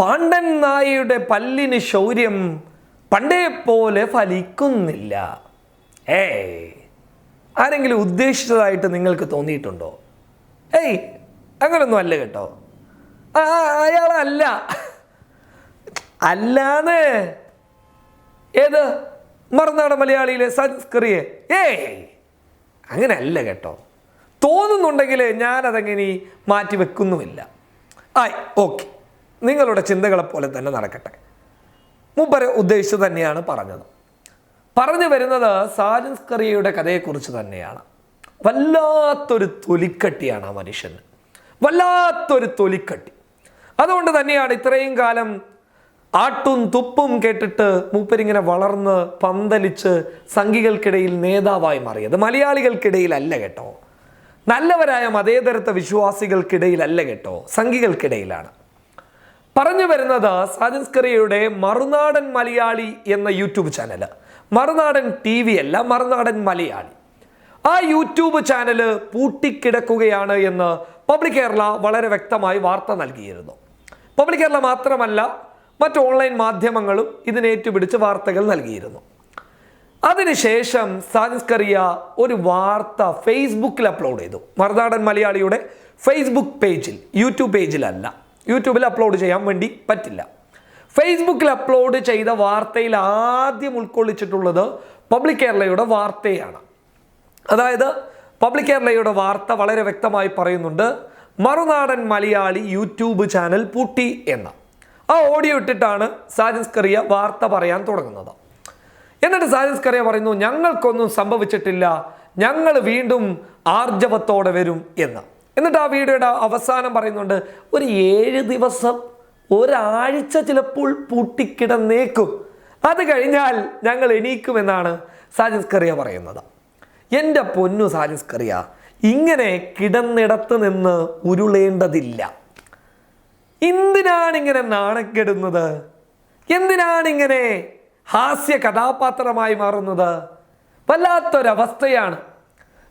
പാണ്ഡൻ നായയുടെ പല്ലിന് ശൗര്യം പണ്ടേ പോലെ ഫലിക്കുന്നില്ല. ഏ ആരെങ്കിലും ഉദ്ദേശിച്ചതായിട്ട് നിങ്ങൾക്ക് തോന്നിയിട്ടുണ്ടോ? ഏയ് അങ്ങനൊന്നും അല്ല കേട്ടോ. ആ അയാളല്ല. അല്ലാന്ന്? ഏത്? മറുനാടൻ മലയാളിയിലെ സൻസ്ക്രിയ ഏയ് അങ്ങനെ അല്ല കേട്ടോ. തോന്നുന്നുണ്ടെങ്കിൽ ഞാനതങ്ങനെ മാറ്റി വെക്കുന്നുമില്ല ആയി ഓക്കെ. നിങ്ങളുടെ ചിന്തകളെ പോലെ തന്നെ നടക്കട്ടെ. മുമ്പരെ ഉദ്ദേശിച്ചു തന്നെയാണ് പറഞ്ഞത്. പറഞ്ഞു വരുന്നത് സാജൻസ്കറിയയുടെ കഥയെക്കുറിച്ച് തന്നെയാണ്. വല്ലാത്തൊരു തൊലിക്കട്ടിയാണ് ആ മനുഷ്യന് വല്ലാത്തൊരു തൊലിക്കട്ടി. അതുകൊണ്ട് തന്നെയാണ് ഇത്രയും കാലം ആട്ടും തുപ്പും കേട്ടിട്ട് മൂപ്പരിങ്ങനെ വളർന്ന് പന്തലിച്ച് സംഘികൾക്കിടയിൽ നേതാവായി മാറിയത്. മലയാളികൾക്കിടയിലല്ല കേട്ടോ. നല്ലവരായ മതേതരത്വ വിശ്വാസികൾക്കിടയിലല്ല കേട്ടോ. സംഘികൾക്കിടയിലാണ്. പറഞ്ഞു വരുന്നത് സാജൻസ്കറിയയുടെ മറുനാടൻ മലയാളി എന്ന YouTube channel Marunadan T V അല്ല മറുനാടൻ മലയാളി. ആ യൂട്യൂബ് ചാനൽ പൂട്ടിക്കിടക്കുകയാണ് എന്ന് പബ്ലിക് കേരള വളരെ വ്യക്തമായി വാർത്ത നൽകിയിരുന്നു. പബ്ലിക് കേരള മാത്രമല്ല മറ്റ് ഓൺലൈൻ മാധ്യമങ്ങളും ഇതിനേറ്റുപിടിച്ച് വാർത്തകൾ നൽകിയിരുന്നു. അതിനുശേഷം സാജൻസ്കറിയ ഒരു വാർത്ത ഫേസ്ബുക്കിൽ അപ്ലോഡ് ചെയ്തു. മറുനാടൻ മലയാളിയുടെ ഫേസ്ബുക്ക് പേജിൽ യൂട്യൂബ് പേജിലല്ല. യൂട്യൂബിൽ അപ്ലോഡ് ചെയ്യാൻ വേണ്ടി പറ്റില്ല. ഫേസ്ബുക്കിൽ അപ്ലോഡ് ചെയ്ത വാർത്തയിൽ ആദ്യം ഉൾക്കൊള്ളിച്ചിട്ടുള്ളത് പബ്ലിക് കേരളയുടെ വാർത്തയാണ്. അതായത് പബ്ലിക് കേരളയുടെ വാർത്ത വളരെ വ്യക്തമായി പറയുന്നുണ്ട് മറുനാടൻ മലയാളി യൂട്യൂബ് ചാനൽ പൂട്ടി എന്ന. ആ ഓഡിയോ ഇട്ടിട്ടാണ് സാജൻസ്കറിയ വാർത്ത പറയാൻ തുടങ്ങുന്നത്. എന്നിട്ട് സാജൻസ് കറിയ പറയുന്നു ഞങ്ങൾക്കൊന്നും സംഭവിച്ചിട്ടില്ല. ഞങ്ങൾ വീണ്ടും ആർജവത്തോടെ വരും എന്ന്. എന്നിട്ട് ആ വീഡിയോയുടെ അവസാനം പറയുന്നുണ്ട് ഒരു ഏഴ് ദിവസം ഒരാഴ്ച ചിലപ്പോൾ പൂട്ടിക്കിടന്നേക്കും. അത് കഴിഞ്ഞാൽ ഞങ്ങൾ എണീക്കുമെന്നാണ് സാജൻസ് കറിയ പറയുന്നത്. എന്റെ പൊന്നു സാജൻസ് കറിയ ഇങ്ങനെ കിടന്നിടത്ത് നിന്ന് ഉരുളേണ്ടതില്ല. എന്തിനാണ് ഇങ്ങനെ നാണക്കെടുന്നത്? എന്തിനാണ് ഇങ്ങനെ ഹാസ്യ കഥാപാത്രമായി മാറുന്നത്? വല്ലാത്തൊരവസ്ഥയാണ്.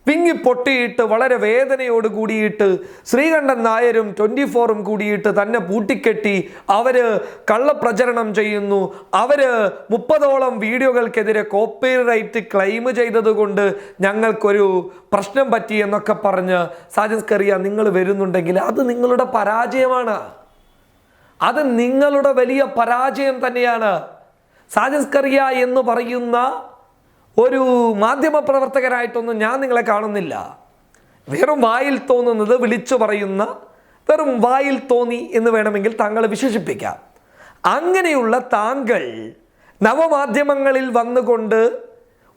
വിങ്ങി പൊട്ടിയിട്ട് വളരെ വേദനയോട് കൂടിയിട്ട് ശ്രീകണ്ഠൻ നായരും ട്വന്റി ഫോറും കൂടിയിട്ട് തന്നെ പൂട്ടിക്കെട്ടി അവർ കള്ളപ്രചരണം ചെയ്യുന്നു. അവർ മുപ്പതോളം വീഡിയോകൾക്കെതിരെ കോപ്പിറൈറ്റ് ക്ലെയിം ചെയ്തതുകൊണ്ട് ഞങ്ങൾക്കൊരു പ്രശ്നം പറ്റി എന്നൊക്കെ പറഞ്ഞ് സാജൻസ് കറിയ നിങ്ങൾ വരുന്നുണ്ടെങ്കിൽ അത് നിങ്ങളുടെ പരാജയമാണ്. അത് നിങ്ങളുടെ വലിയ പരാജയം തന്നെയാണ്. സാജൻസ് കറിയ എന്ന് പറയുന്ന ഒരു മാധ്യമ പ്രവർത്തകരായിട്ടൊന്നും ഞാൻ നിങ്ങളെ കാണുന്നില്ല. വെറും വായിൽ തോന്നുന്നത് വിളിച്ചു പറയുന്ന വെറും വായിൽ തോന്നി എന്ന് വേണമെങ്കിൽ താങ്കൾ വിശേഷിപ്പിക്കാം. അങ്ങനെയുള്ള താങ്കൾ നവമാധ്യമങ്ങളിൽ വന്നുകൊണ്ട്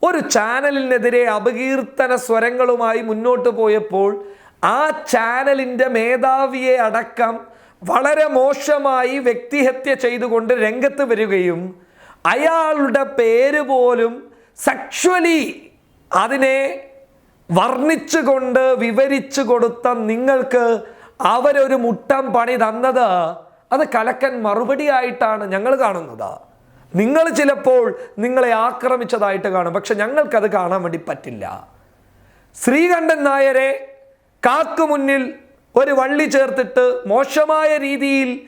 ഒരു ചാനലിനെതിരെ അപകീർത്തന സ്വരങ്ങളുമായി മുന്നോട്ട് പോയപ്പോൾ ആ ചാനലിന്റെ മേധാവിയെ അടക്കം വളരെ മോശമായി വ്യക്തിഹത്യ ചെയ്തുകൊണ്ട് രംഗത്ത് വരികയും അയാളുടെ പേര് പോലും സെക്ഷുവലി അതിനെ വർണിച്ചുകൊണ്ട് വിവരിച്ചു കൊടുത്ത നിങ്ങൾക്ക് അവരൊരു മുട്ടം പണി തന്നത് അത് കലക്കൻ മറുപടിയായിട്ടാണ് ഞങ്ങൾ കാണുന്നത്. നിങ്ങൾ ചിലപ്പോൾ നിങ്ങളെ ആക്രമിച്ചതായിട്ട് കാണും. പക്ഷെ ഞങ്ങൾക്കത് കാണാൻ വേണ്ടി പറ്റില്ല. ശ്രീകണ്ഠൻ നായരെ കാക്കു മുന്നിൽ ഒരു വള്ളി ചേർത്തിട്ട് മോശമായ രീതിയിൽ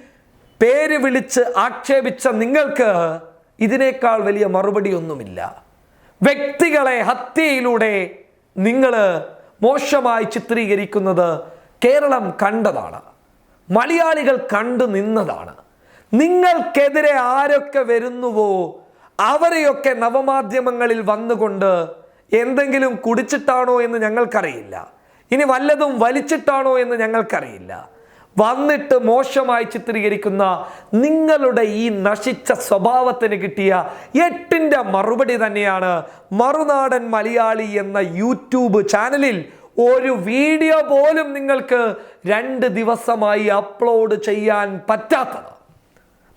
പേര് വിളിച്ച് ആക്ഷേപിച്ച നിങ്ങൾക്ക് ഇതിനേക്കാൾ വലിയ മറുപടിയൊന്നുമില്ല. വ്യക്തികളെ ഹത്യയിലൂടെ നിങ്ങൾ മോശമായി ചിത്രീകരിക്കുന്നത് കേരളം കണ്ടതാണ്. മലയാളികൾ കണ്ടു നിന്നതാണ്. നിങ്ങൾക്കെതിരെ ആരൊക്കെ വരുന്നുവോ അവരെയൊക്കെ നവമാധ്യമങ്ങളിൽ വന്നുകൊണ്ട് എന്തെങ്കിലും കുടിച്ചിട്ടാണോ എന്ന് ഞങ്ങൾക്കറിയില്ല. ഇനി വല്ലതും വലിച്ചിട്ടാണോ എന്ന് ഞങ്ങൾക്കറിയില്ല. വന്നിട്ട് മോശമായി ചിത്രീകരിക്കുന്ന നിങ്ങളുടെ ഈ നശിച്ച സ്വഭാവത്തിന് കിട്ടിയ എട്ടിന്റെ മറുപടി തന്നെയാണ് മറുനാടൻ മലയാളി എന്ന യൂട്യൂബ് ചാനലിൽ ഒരു വീഡിയോ പോലും നിങ്ങൾക്ക് രണ്ട് ദിവസമായി അപ്ലോഡ് ചെയ്യാൻ പറ്റാത്തത്.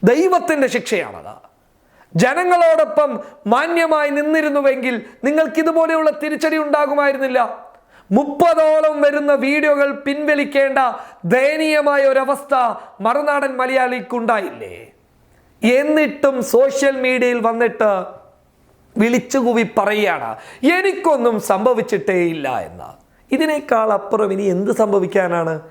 ദൈവത്തിന്റെ ശിക്ഷയാണത്. ജനങ്ങളോടൊപ്പം മാന്യമായി നിന്നിരുന്നുവെങ്കിൽ നിങ്ങൾക്ക് ഇതുപോലെയുള്ള തിരിച്ചടി ഉണ്ടാകുമായിരുന്നില്ല. മുപ്പതോളം വരുന്ന വീഡിയോകൾ പിൻവലിക്കേണ്ട ദയനീയമായ ഒരവസ്ഥ മറുനാടൻ മലയാളിക്കുണ്ടായില്ലേ? എന്നിട്ടും സോഷ്യൽ മീഡിയയിൽ വന്നിട്ട് വിളിച്ചുകൂവി പറയുകയാണ്. എനിക്കൊന്നും സംഭവിച്ചിട്ടേ ഇല്ല എന്ന്. ഇതിനേക്കാൾ അപ്പുറം ഇനി എന്ത് സംഭവിക്കാനാണ്?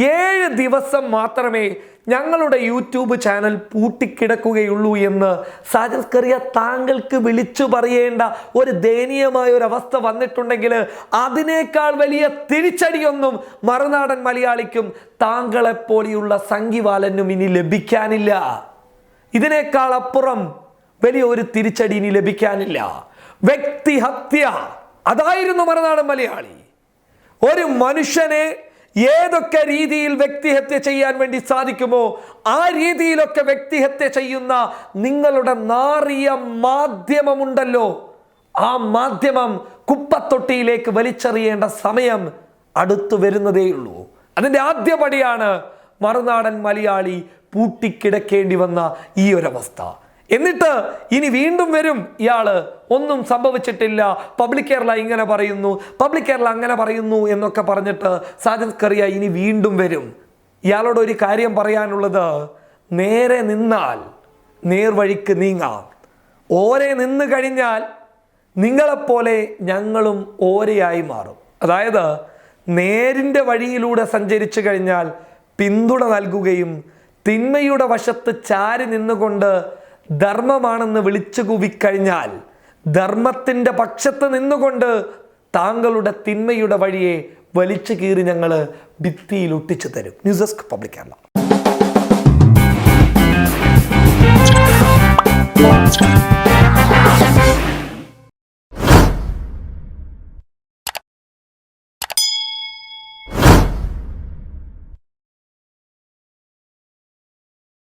ഏഴ് ദിവസം മാത്രമേ ഞങ്ങളുടെ യൂട്യൂബ് ചാനൽ പൂട്ടിക്കിടക്കുകയുള്ളൂ എന്ന് സാജസ്കറിയ താങ്കൾക്ക് വിളിച്ചു പറയേണ്ട ഒരു ദയനീയമായ ഒരു അവസ്ഥ വന്നിട്ടുണ്ടെങ്കിൽ അതിനേക്കാൾ വലിയ തിരിച്ചടിയൊന്നും മറുനാടൻ മലയാളിക്കും താങ്കളെപ്പോലെയുള്ള സംഘിവാലനും ഇനി ലഭിക്കാനില്ല. ഇതിനേക്കാൾ അപ്പുറം വലിയ ഒരു തിരിച്ചടി ഇനി ലഭിക്കാനില്ല. വ്യക്തിഹത്യ. അതായിരുന്നു മറുനാടൻ മലയാളി. ഒരു മനുഷ്യനെ ഏതൊക്കെ രീതിയിൽ വ്യക്തിഹത്യ ചെയ്യാൻ വേണ്ടി സാധിക്കുമോ ആ രീതിയിലൊക്കെ വ്യക്തിഹത്യ ചെയ്യുന്ന നിങ്ങളുടെ നാറിയ മാധ്യമമുണ്ടല്ലോ. ആ മാധ്യമം കുപ്പത്തൊട്ടിയിലേക്ക് വലിച്ചെറിയേണ്ട സമയം അടുത്തു വരുന്നതേയുള്ളൂ അതിന്റെ ആദ്യപടിയാണ് മറുനാടൻ മലയാളി പൂട്ടിക്കിടക്കേണ്ടി വന്ന ഈ ഒരവസ്ഥ. എന്നിട്ട് ഇനി വീണ്ടും വരും ഇയാൾ. ഒന്നും സംഭവിച്ചിട്ടില്ല. പബ്ലിക് കേരള ഇങ്ങനെ പറയുന്നു. പബ്ലിക് കേരള അങ്ങനെ പറയുന്നു എന്നൊക്കെ പറഞ്ഞിട്ട് സാജത് കറിയ ഇനി വീണ്ടും വരും. ഇയാളോട് ഒരു കാര്യം പറയാനുള്ളത് നേരെ നിന്നാൽ നേർവഴിക്ക് നീങ്ങാം. ഓരെ നിന്ന് കഴിഞ്ഞാൽ നിങ്ങളെപ്പോലെ ഞങ്ങളും ഓരയായി മാറും. അതായത് നേരിന്റെ വഴിയിലൂടെ സഞ്ചരിച്ചു കഴിഞ്ഞാൽ പിന്തുണ നൽകുകയും തിന്മയുടെ വശത്ത് ചാരി നിന്നുകൊണ്ട് ധർമ്മമാണെന്ന് വിളിച്ചു കൂവിക്കഴിഞ്ഞാൽ ധർമ്മത്തിന്റെ പക്ഷത്ത് നിന്നുകൊണ്ട് താങ്കളുടെ തിന്മയുടെ വഴിയെ വലിച്ചു കീറി ഞങ്ങൾ ഭിത്തിയിൽ ഒട്ടിച്ചു തരും. News desk public Kerala.